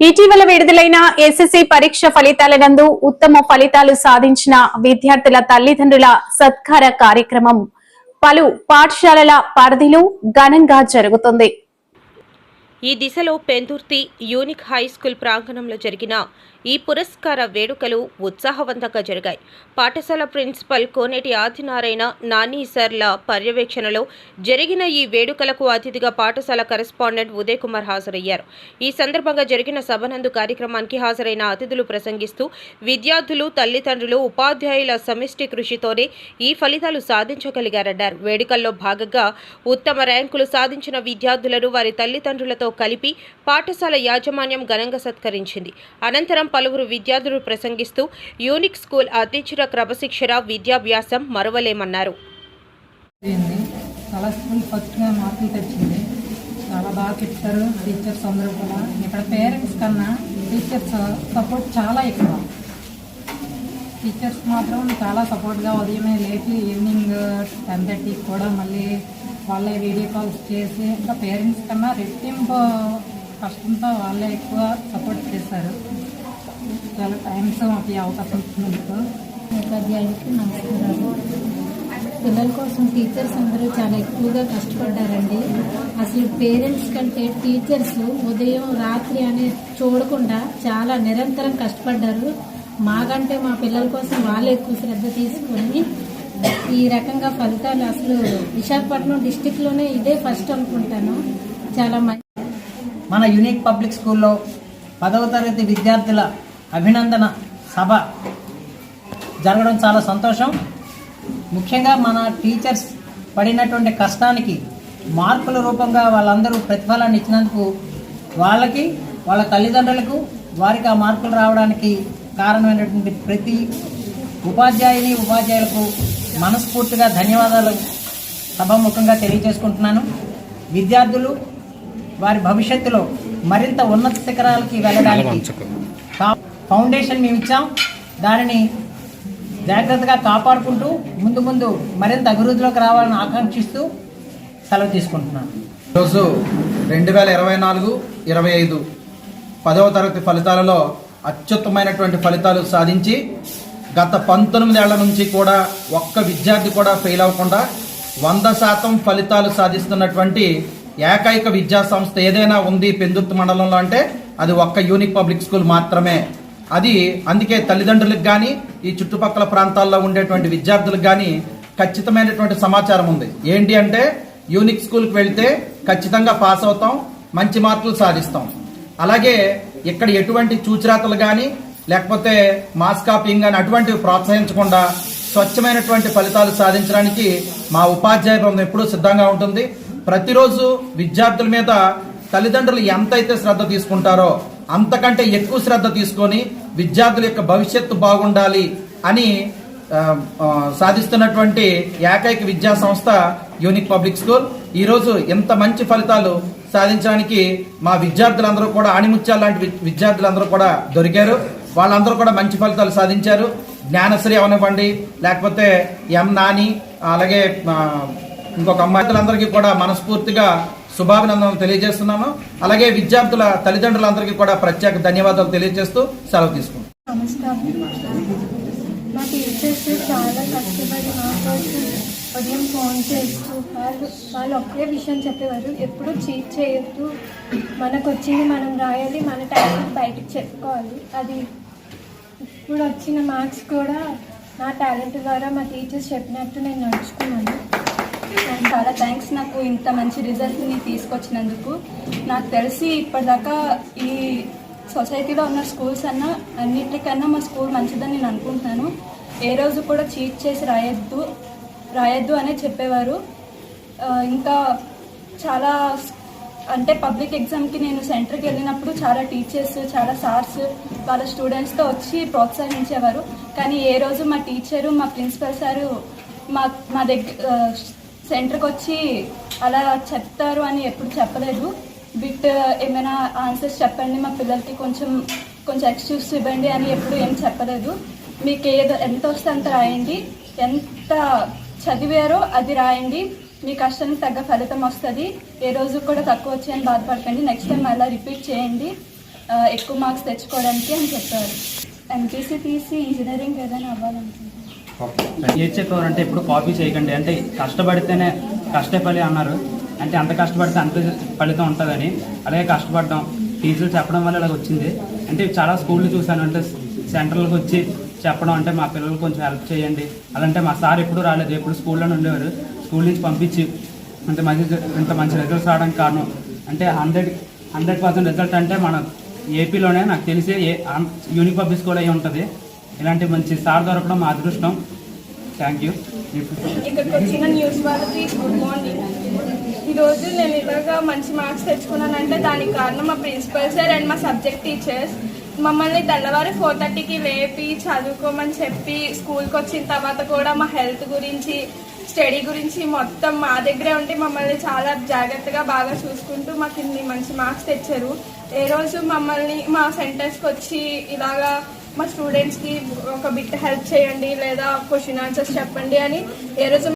ఇటీవల విడుదలైన ఎస్ఎస్సి పరీక్ష ఫలితాల నందు ఉత్తమ ఫలితాలు సాధించిన విద్యార్థుల తల్లిదండ్రుల సత్కార కార్యక్రమం. పలు పాఠశాలల పరిధిలో ఘనంగా జరుగుతుంది. ఈ దిశలో పెందుర్తి యూనిక్ హై స్కూల్ ప్రాంగణంలో జరిగిన ఈ పురస్కార వేడుకలు ఉత్సాహవంతంగా జరిగాయి. పాఠశాల ప్రిన్సిపల్ కోనేటి ఆదినారాయణ నాని సర్ల పర్యవేక్షణలో జరిగిన ఈ వేడుకలకు అతిథిగా పాఠశాల కరెస్పాండెంట్ ఉదయ్ కుమార్ హాజరయ్యారు. ఈ సందర్భంగా జరిగిన సభనందు కార్యక్రమానికి హాజరైన అతిథులు ప్రసంగిస్తూ విద్యార్థులు తల్లిదండ్రులు ఉపాధ్యాయుల సమిష్టి కృషితోనే ఈ ఫలితాలు సాధించగలిగారన్నారు. వేడుకల్లో భాగంగా ఉత్తమ ర్యాంకులు సాధించిన విద్యార్థులను వారి తల్లిదండ్రులతో కలిపి పాఠశాల యాజమాన్యం ఘనంగా సత్కరించింది. అనంతరం పలువురు విద్యార్థులు ప్రసంగిస్తూ యూనిక్ స్కూల్ అధ్యక్షుల క్రమశిక్షణ విద్యాభ్యాసం మరువలేమన్నారు. చాలా స్కూల్ ఫస్ట్గా మార్కులు తెచ్చింది. చాలా బాగా చెప్తారు టీచర్స్ అందరూ కూడా. ఇక్కడ పేరెంట్స్ కన్నా టీచర్స్ సపోర్ట్ చాలా ఎక్కువ. టీచర్స్ మాత్రం చాలా సపోర్ట్గా ఉదయమే లేచి ఈవినింగ్ టెన్ థర్టీకి కూడా మళ్ళీ వాళ్ళే వీడియో కాల్స్ చేసి ఇంకా పేరెంట్స్ కన్నా రెట్టింపు కష్టంతో వాళ్ళే ఎక్కువ సపోర్ట్ చేశారు. చాలా టైమ్స్ మాకు ఈ అవకాశం ఇచ్చినందుకు. ఉపాధ్యాయులకి నమస్కారాలు. పిల్లల కోసం టీచర్స్ అందరూ చాలా ఎక్కువగా కష్టపడ్డారండి. అసలు పేరెంట్స్ కంటే టీచర్స్ ఉదయం రాత్రి అనే చూడకుండా చాలా నిరంతరం కష్టపడ్డారు. మాకంటే మా పిల్లల కోసం వాళ్ళే ఎక్కువ శ్రద్ధ తీసుకొని ఈ రకంగా ఫలితాలు అసలు విశాఖపట్నం డిస్టిక్లోనే ఇదే ఫస్ట్ అనుకుంటాను. చాలా మంచి మన యూనిక్ పబ్లిక్ స్కూల్లో పదవ తరగతి విద్యార్థుల అభినందన సభ జరగడం చాలా సంతోషం. ముఖ్యంగా మన టీచర్స్ పడినటువంటి కష్టానికి మార్కుల రూపంగా వాళ్ళందరూ ప్రతిఫలాన్ని ఇచ్చినందుకు వాళ్ళకి వాళ్ళ తల్లిదండ్రులకు వారికి ఆ మార్కులు రావడానికి కారణమైనటువంటి ప్రతి ఉపాధ్యాయుని ఉపాధ్యాయులకు మనస్ఫూర్తిగా ధన్యవాదాలు సభాముఖంగా తెలియజేసుకుంటున్నాను. విద్యార్థులు వారి భవిష్యత్తులో మరింత ఉన్నత శిఖరాలకి వెళ్ళడానికి ఫౌండేషన్ మేము ఇచ్చాం. దానిని జాగ్రత్తగా కాపాడుకుంటూ ముందు ముందు మరింత అభివృద్ధిలోకి రావాలని ఆకాంక్షిస్తూ సెలవు తీసుకుంటున్నాను. ఈరోజు రెండు వేల ఇరవై నాలుగు ఇరవై ఐదు పదవ తరగతి ఫలితాలలో అత్యుత్తమైనటువంటి ఫలితాలు సాధించి గత పంతొమ్మిదేళ్ళ నుంచి కూడా ఒక్క విద్యార్థి కూడా ఫెయిల్ అవ్వకుండా వంద శాతం ఫలితాలు సాధిస్తున్నటువంటి ఏకైక విద్యా సంస్థ ఏదైనా ఉంది పెందుర్తి మండలంలో అంటే అది ఒక్క యూనిక్ పబ్లిక్ స్కూల్ మాత్రమే. అది అందుకే తల్లిదండ్రులకు కానీ ఈ చుట్టుపక్కల ప్రాంతాల్లో ఉండేటువంటి విద్యార్థులకు కానీ ఖచ్చితమైనటువంటి సమాచారం ఉంది. ఏంటి అంటే యూనిక్ స్కూల్కి వెళ్తే ఖచ్చితంగా పాస్ అవుతాం మంచి మార్కులు సాధిస్తాం. అలాగే ఇక్కడ ఎటువంటి చూచిరాతలు కానీ లేకపోతే మాస్ కాపింగ్ కానీ అటువంటివి ప్రోత్సహించకుండా స్వచ్ఛమైనటువంటి ఫలితాలు సాధించడానికి మా ఉపాధ్యాయ బృందం ఎప్పుడూ సిద్ధంగా ఉంటుంది. ప్రతిరోజు విద్యార్థుల మీద తల్లిదండ్రులు ఎంతైతే శ్రద్ధ తీసుకుంటారో అంతకంటే ఎక్కువ శ్రద్ధ తీసుకొని విద్యార్థుల యొక్క భవిష్యత్తు బాగుండాలి అని సాధిస్తున్నటువంటి ఏకైక విద్యా సంస్థ యూనిక్ పబ్లిక్ స్కూల్. ఈరోజు ఇంత మంచి ఫలితాలు సాధించడానికి మా విద్యార్థులందరూ కూడా ఆణిముత్యాలు లాంటి విద్యార్థులందరూ కూడా దొరికారు. వాళ్ళందరూ కూడా మంచి ఫలితాలు సాధించారు. జ్ఞానశ్రీ అవనివ్వండి లేకపోతే ఎం నాని అలాగే ఇంకొక అమ్మాయిలందరికీ కూడా మనస్ఫూర్తిగా శుభాభినందనలు తెలియజేస్తున్నాను అలాగే విద్యార్థుల తల్లిదండ్రులందరికీ కూడా ప్రత్యేక ధన్యవాదాలు తెలియజేస్తూ సెలవు తీసుకుంటాను మా టీచర్స్ చాలా కష్టపడి మా కోసం ఉదయం ఫోన్ చేస్తూ వాళ్ళు వాళ్ళు ఒకే విషయం చెప్పేవారు. ఎప్పుడు చీట్ చేయొద్దు. మనకు వచ్చింది మనం రాయాలి మన టాలెంట్ బయటకు చెప్పుకోవాలి. అది ఇప్పుడు వచ్చిన మార్క్స్ కూడా నా టాలెంట్ ద్వారా మా టీచర్స్ చెప్పినట్టు నేను నడుచుకున్నాను. చాలా థ్యాంక్స్ నాకు ఇంత మంచి రిజల్ట్ని తీసుకొచ్చినందుకు. నాకు తెలిసి ఇప్పటిదాకా ఈ సొసైటీలో ఉన్న స్కూల్స్ అన్నా అన్నిటికన్నా మా స్కూల్ మంచిదని నేను అనుకుంటున్నాను. ఏ రోజు కూడా చీట్ చేసి రాయొద్దు రాయొద్దు అనే చెప్పేవారు. ఇంకా చాలా అంటే పబ్లిక్ ఎగ్జామ్కి నేను సెంటర్కి వెళ్ళినప్పుడు చాలా టీచర్స్ చాలా సార్స్ వాళ్ళ స్టూడెంట్స్తో వచ్చి ప్రోత్సహించేవారు. కానీ ఏ రోజు మా టీచరు మా ప్రిన్సిపల్ సారు మా మా దగ్గర సెంటర్కి వచ్చి అలా చెప్తారు అని ఎప్పుడు చెప్పలేదు. బిట్ ఏమైనా ఆన్సర్స్ చెప్పండి మా పిల్లలకి కొంచెం కొంచెం ఎక్స్క్యూస్ ఇవ్వండి అని ఎప్పుడు ఏం చెప్పలేదు. మీకు ఏదో ఎంత వస్తే అంత రాయండి. ఎంత చదివారో అది రాయండి. మీ కష్టానికి తగ్గ ఫలితం వస్తుంది. ఏ రోజు కూడా తక్కువ వచ్చాయని బాధపడకండి. నెక్స్ట్ టైం అలా రిపీట్ చేయండి. ఎక్కువ మార్క్స్ తెచ్చుకోవడానికి అని చెప్పారు. ఎంపీసీ తీసి ఇంజనీరింగ్ ఏదైనా అవ్వాలనుకుంటున్నాను ఏది చెప్పేవారంటే ఇప్పుడు కాపీ చేయకండి. అంటే కష్టపడితేనే కష్టే అన్నారు. అంటే అంత కష్టపడితే అంత ఫలితం ఉంటుందని అలాగే కష్టపడడం. టీచర్లు చెప్పడం వల్ల ఇలాగ వచ్చింది. అంటే చాలా స్కూళ్ళు చూశాను. అంటే సెంటర్లకు వచ్చి చెప్పడం అంటే మా పిల్లలు కొంచెం హెల్ప్ చేయండి. అలాంటే మా సార్ ఎప్పుడు రాలేదు. ఎప్పుడు స్కూల్లోనే ఉండేవారు. స్కూల్ నుంచి పంపించి ఇంత మంచి ఇంత మంచి రిజల్ట్స్ రావడానికి కారణం. అంటే హండ్రెడ్ హండ్రెడ్ పర్సెంట్ రిజల్ట్ అంటే మన ఏపీలోనే నాకు తెలిసి ఏ యూనిక్ పబ్లిక్ స్కూల్ అయి ఉంటుంది. ఇలాంటి మంచి సార్ దొరకడం మా అదృష్టం. థ్యాంక్ యూ ఇక్కడికి వచ్చిన న్యూస్ వాళ్ళకి గుడ్ మార్నింగ్. ఈరోజు నేను ఇలాగా మంచి మార్క్స్ తెచ్చుకున్నానంటే దానికి కారణం మా ప్రిన్సిపల్ సార్ అండ్ మా సబ్జెక్ట్ టీచర్స్. మమ్మల్ని తెల్లవారి ఫోర్ థర్టీకి లేపి చదువుకోమని చెప్పి స్కూల్కి వచ్చిన తర్వాత కూడా మా హెల్త్ గురించి స్టడీ గురించి మొత్తం మా దగ్గరే ఉండి మమ్మల్ని చాలా జాగ్రత్తగా బాగా చూసుకుంటూ మాకు ఇన్ని మంచి మార్క్స్ తెచ్చారు. ఏ రోజు మమ్మల్ని మా సెంటర్స్కి వచ్చి ఇలాగా మా స్టూడెంట్స్కి ఒక బిట్ హెల్ప్ చేయండి లేదా క్వశ్చన్ ఆన్సర్స్ చెప్పండి అని ఏ రోజు